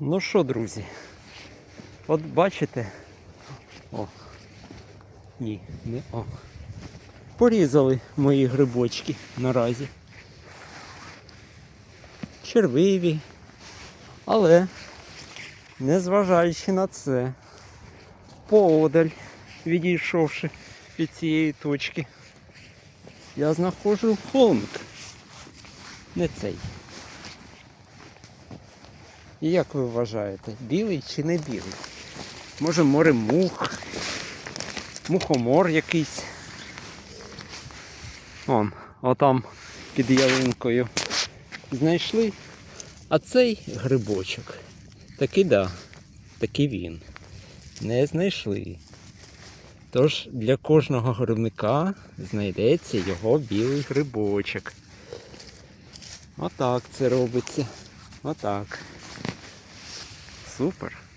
Ну що, друзі? От бачите? О. Ні, не о. Порізали мої грибочки наразі. Червиві. Але, незважаючи на це, поодаль, відійшовши від цієї точки, я знаходжу холмик. Не цей. І як ви вважаєте, білий чи не білий? Може море мух, мухомор якийсь. Вон, отам під ялинкою знайшли. А цей грибочок. Таки да, таки він. Не знайшли. Тож для кожного грибника знайдеться його білий грибочок. Отак це робиться. Отак. Super!